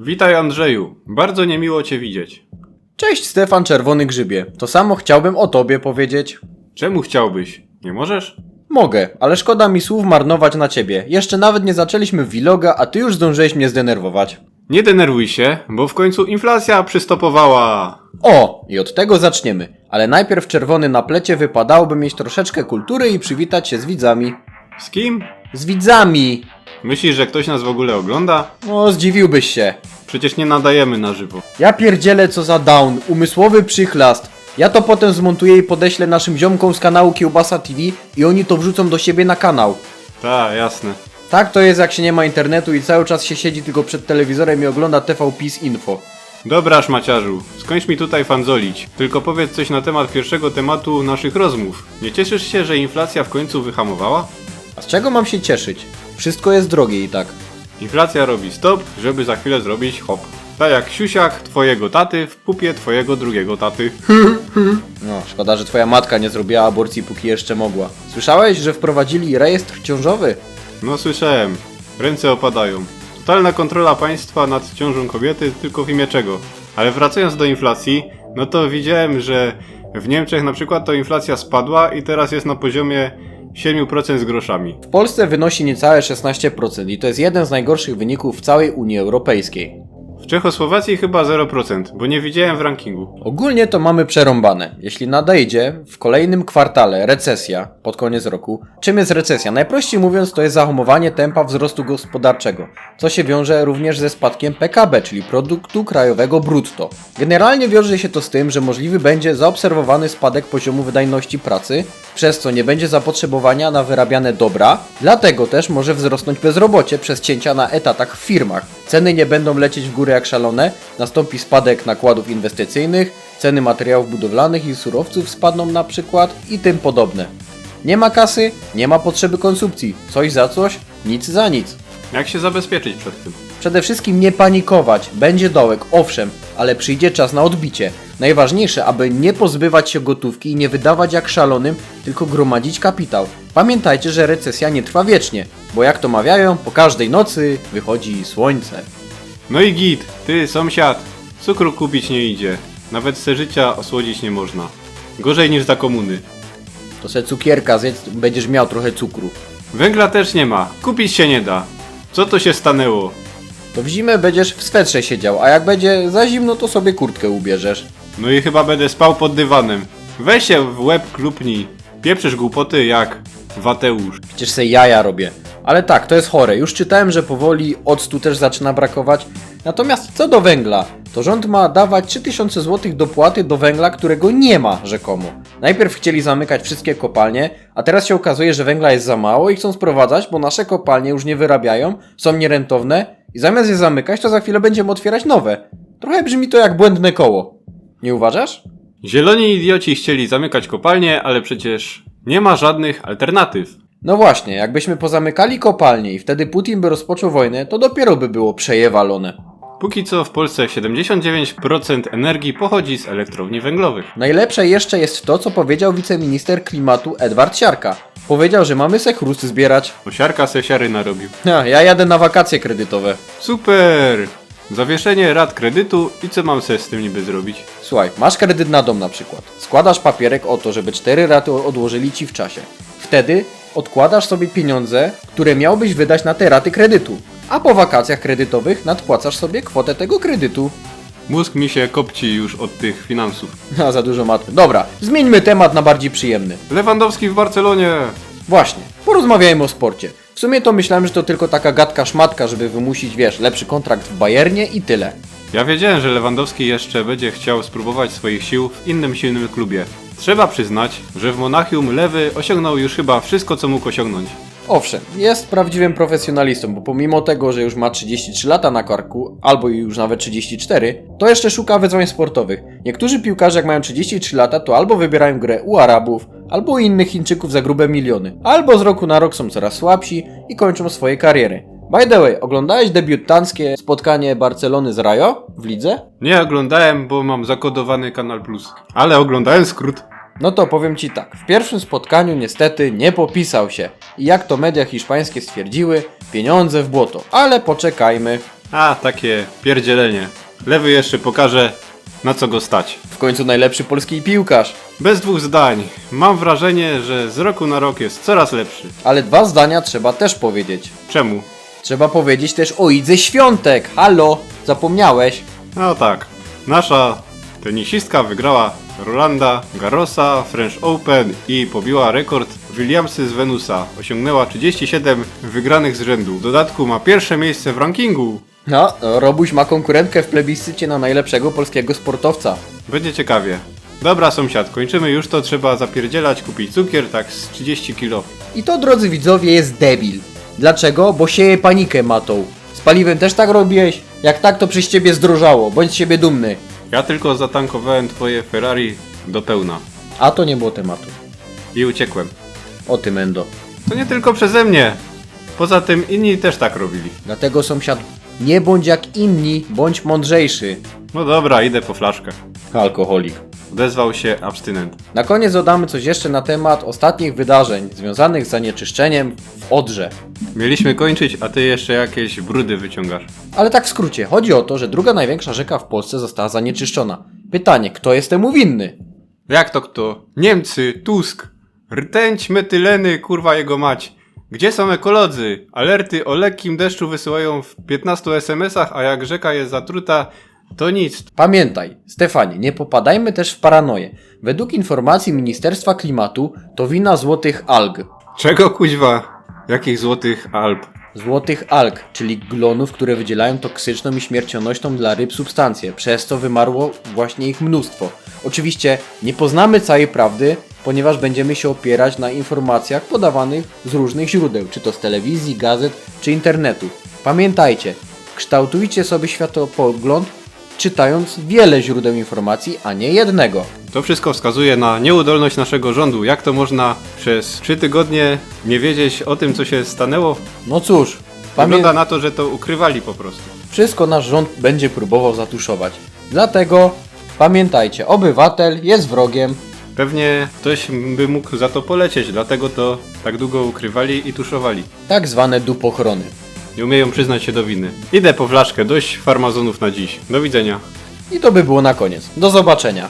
Witaj Andrzeju, bardzo niemiło Cię widzieć. Cześć Stefan Czerwony Grzybie. To samo chciałbym o tobie powiedzieć. Czemu chciałbyś? Nie możesz? Mogę, ale szkoda mi słów marnować na ciebie. Jeszcze nawet nie zaczęliśmy vloga, a ty już zdążyłeś mnie zdenerwować. Nie denerwuj się, bo w końcu inflacja przystopowała. O, i od tego zaczniemy. Ale najpierw czerwony na plecie wypadałoby mieć troszeczkę kultury i przywitać się z widzami. Z kim? Z widzami! Myślisz, że ktoś nas w ogóle ogląda? O, zdziwiłbyś się. Przecież nie nadajemy na żywo. Ja pierdzielę co za down, umysłowy przychlast. Ja to potem zmontuję i podeślę naszym ziomkom z kanału Kiełbasa TV i oni to wrzucą do siebie na kanał. Ta, jasne. Tak to jest jak się nie ma internetu i cały czas się siedzi tylko przed telewizorem i ogląda TV PiS Info. Dobra, szmaciarzu, skończ mi tutaj fanzolić. Tylko powiedz coś na temat pierwszego tematu naszych rozmów. Nie cieszysz się, że inflacja w końcu wyhamowała? A z czego mam się cieszyć? Wszystko jest drogie i tak. Inflacja robi stop, żeby za chwilę zrobić hop. Tak jak siusiak twojego taty w pupie twojego drugiego taty. No, szkoda, że twoja matka nie zrobiła aborcji póki jeszcze mogła. Słyszałeś, że wprowadzili rejestr ciążowy? No słyszałem. Ręce opadają. Totalna kontrola państwa nad ciążą kobiety, tylko w imię czego? Ale wracając do inflacji, no to widziałem, że w Niemczech na przykład to inflacja spadła i teraz jest na poziomie 7% z groszami. W Polsce wynosi niecałe 16% i to jest jeden z najgorszych wyników w całej Unii Europejskiej. Czechosłowacji chyba 0%, bo nie widziałem w rankingu. Ogólnie to mamy przerąbane. Jeśli nadejdzie w kolejnym kwartale recesja pod koniec roku, czym jest recesja? Najprościej mówiąc, to jest zahamowanie tempa wzrostu gospodarczego, co się wiąże również ze spadkiem PKB, czyli produktu krajowego brutto. Generalnie wiąże się to z tym, że możliwy będzie zaobserwowany spadek poziomu wydajności pracy, przez co nie będzie zapotrzebowania na wyrabiane dobra, dlatego też może wzrosnąć bezrobocie przez cięcia na etatach w firmach. Ceny nie będą lecieć w górę jak szalone, nastąpi spadek nakładów inwestycyjnych, ceny materiałów budowlanych i surowców spadną na przykład i tym podobne. Nie ma kasy, nie ma potrzeby konsumpcji. Coś za coś, nic za nic. Jak się zabezpieczyć przed tym? Przede wszystkim nie panikować, będzie dołek, owszem, ale przyjdzie czas na odbicie. Najważniejsze, aby nie pozbywać się gotówki i nie wydawać jak szalonym, tylko gromadzić kapitał. Pamiętajcie, że recesja nie trwa wiecznie, bo jak to mawiają, po każdej nocy wychodzi słońce. No i git, ty sąsiad, cukru kupić nie idzie. Nawet se życia osłodzić nie można. Gorzej niż za komuny. To se cukierka zjedz, będziesz miał trochę cukru. Węgla też nie ma, kupić się nie da. Co to się stanęło? To w zimę będziesz w swetrze siedział, a jak będzie za zimno, to sobie kurtkę ubierzesz. No i chyba będę spał pod dywanem. Weź się w łeb klupnij. Pieprzysz głupoty jak Wateusz. Przecież se jaja robię. Ale tak, to jest chore. Już czytałem, że powoli octu też zaczyna brakować. Natomiast co do węgla, to rząd ma dawać 3000 zł dopłaty do węgla, którego nie ma rzekomo. Najpierw chcieli zamykać wszystkie kopalnie, a teraz się okazuje, że węgla jest za mało i chcą sprowadzać, bo nasze kopalnie już nie wyrabiają, są nierentowne i zamiast je zamykać, to za chwilę będziemy otwierać nowe. Trochę brzmi to jak błędne koło. Nie uważasz? Zieloni idioci chcieli zamykać kopalnie, ale przecież nie ma żadnych alternatyw. No właśnie, jakbyśmy pozamykali kopalnie i wtedy Putin by rozpoczął wojnę, to dopiero by było przejewalone. Póki co w Polsce 79% energii pochodzi z elektrowni węglowych. Najlepsze jeszcze jest to, co powiedział wiceminister klimatu Edward Siarka. Powiedział, że mamy se chrust zbierać. Osiarka se siary narobił. Ha, ja jadę na wakacje kredytowe. Super! Zawieszenie rat kredytu i co mam se z tym niby zrobić? Słuchaj, masz kredyt na dom na przykład. Składasz papierek o to, żeby cztery raty odłożyli ci w czasie. Wtedy odkładasz sobie pieniądze, które miałbyś wydać na te raty kredytu. A po wakacjach kredytowych nadpłacasz sobie kwotę tego kredytu. Mózg mi się kopci już od tych finansów. A za dużo matmy. Dobra, zmieńmy temat na bardziej przyjemny. Lewandowski w Barcelonie! Właśnie, porozmawiajmy o sporcie. W sumie to myślałem, że to tylko taka gadka szmatka, żeby wymusić, wiesz, lepszy kontrakt w Bayernie i tyle. Ja wiedziałem, że Lewandowski jeszcze będzie chciał spróbować swoich sił w innym silnym klubie. Trzeba przyznać, że w Monachium Lewy osiągnął już chyba wszystko, co mógł osiągnąć. Owszem, jest prawdziwym profesjonalistą, bo pomimo tego, że już ma 33 lata na karku, albo już nawet 34, to jeszcze szuka wyzwań sportowych. Niektórzy piłkarze, jak mają 33 lata, to albo wybierają grę u Arabów, albo u innych Chińczyków za grube miliony, albo z roku na rok są coraz słabsi i kończą swoje kariery. By the way, oglądałeś debiutanckie spotkanie Barcelony z Rayo w lidze? Nie oglądałem, bo mam zakodowany Kanal Plus. Ale oglądałem skrót. No to powiem Ci tak, w pierwszym spotkaniu niestety nie popisał się i jak to media hiszpańskie stwierdziły, pieniądze w błoto, ale poczekajmy. A, takie pierdzielenie. Lewy jeszcze pokaże, na co go stać. W końcu najlepszy polski piłkarz. Bez dwóch zdań. Mam wrażenie, że z roku na rok jest coraz lepszy. Ale dwa zdania trzeba też powiedzieć. Czemu? Trzeba powiedzieć też o Idze Świątek. Halo, zapomniałeś? No tak. Nasza tenisistka wygrała Rolanda Garrosa, French Open i pobiła rekord Williamsy z Venusa. Osiągnęła 37 wygranych z rzędu. W dodatku ma pierwsze miejsce w rankingu. No, Robuś ma konkurentkę w plebiscycie na najlepszego polskiego sportowca. Będzie ciekawie. Dobra sąsiad, kończymy już to, trzeba zapierdzielać, kupić cukier, tak z 30 kilo. I to, drodzy widzowie, jest debil. Dlaczego? Bo sieje panikę matą. Z paliwem też tak robiłeś? Jak tak, to przez ciebie zdrożało. Bądź z siebie dumny. Ja tylko zatankowałem twoje Ferrari do pełna. A to nie było tematu. I uciekłem. O tym endo. To nie tylko przeze mnie. Poza tym inni też tak robili. Dlatego sąsiad, nie bądź jak inni, bądź mądrzejszy. No dobra, idę po flaszkę. Alkoholik. Odezwał się abstynent. Na koniec dodamy coś jeszcze na temat ostatnich wydarzeń związanych z zanieczyszczeniem w Odrze. Mieliśmy kończyć, a ty jeszcze jakieś brudy wyciągasz. Ale tak w skrócie, chodzi o to, że druga największa rzeka w Polsce została zanieczyszczona. Pytanie, kto jest temu winny? Jak to kto? Niemcy, Tusk, rtęć, metyleny, kurwa jego mać. Gdzie są ekolodzy? Alerty o lekkim deszczu wysyłają w 15 SMS-ach, a jak rzeka jest zatruta, to nic. Pamiętaj, Stefanie, nie popadajmy też w paranoję. Według informacji Ministerstwa Klimatu to wina złotych alg. Czego kuźwa? Jakich złotych Alp? Złotych alg, czyli glonów, które wydzielają toksyczną i śmiercionośną dla ryb substancję, przez co wymarło właśnie ich mnóstwo. Oczywiście nie poznamy całej prawdy, ponieważ będziemy się opierać na informacjach podawanych z różnych źródeł, czy to z telewizji, gazet, czy internetu. Pamiętajcie, kształtujcie sobie światopogląd, czytając wiele źródeł informacji, a nie jednego. To wszystko wskazuje na nieudolność naszego rządu. Jak to można przez 3 tygodnie nie wiedzieć o tym, co się stanęło? No cóż, Wygląda pamię- na to, że to ukrywali po prostu. wszystko nasz rząd będzie próbował zatuszować. Dlatego pamiętajcie, obywatel jest wrogiem, Pewnie ktoś by mógł za to polecieć, dlatego to tak długo ukrywali i tuszowali. tak zwane dupochrony. Nie umieją przyznać się do winy. Idę po flaszkę, dość farmazonów na dziś. Do widzenia. I to by było na koniec. Do zobaczenia.